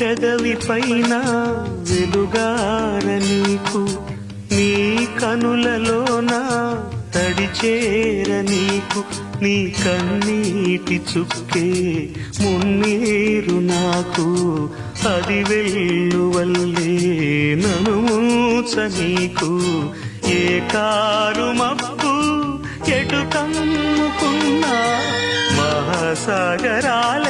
పెదవి పైన వెలుగార నీకు? నీ కనులలోన తడిచేర నీకు. నీ కన్నీటి చుక్కే మున్నీరు నాకు. అది వెల్లువల్లే నను మూచ నీకు. ఏ కారు మబ్బు ఎటు కమ్ముకున్నా? మహాసాగరాలే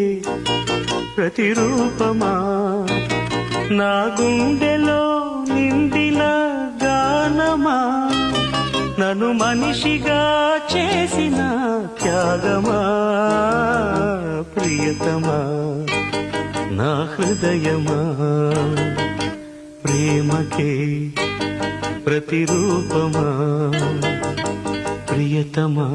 ప్రతిరూపమా? నా గుండెలో నిండిన గానమా? నన్ను మనిషిగా చేసిన త్యాగమా? ప్రియతమా నా హృదయమా? ప్రేమకే ప్రతిరూపమా? ప్రియతమా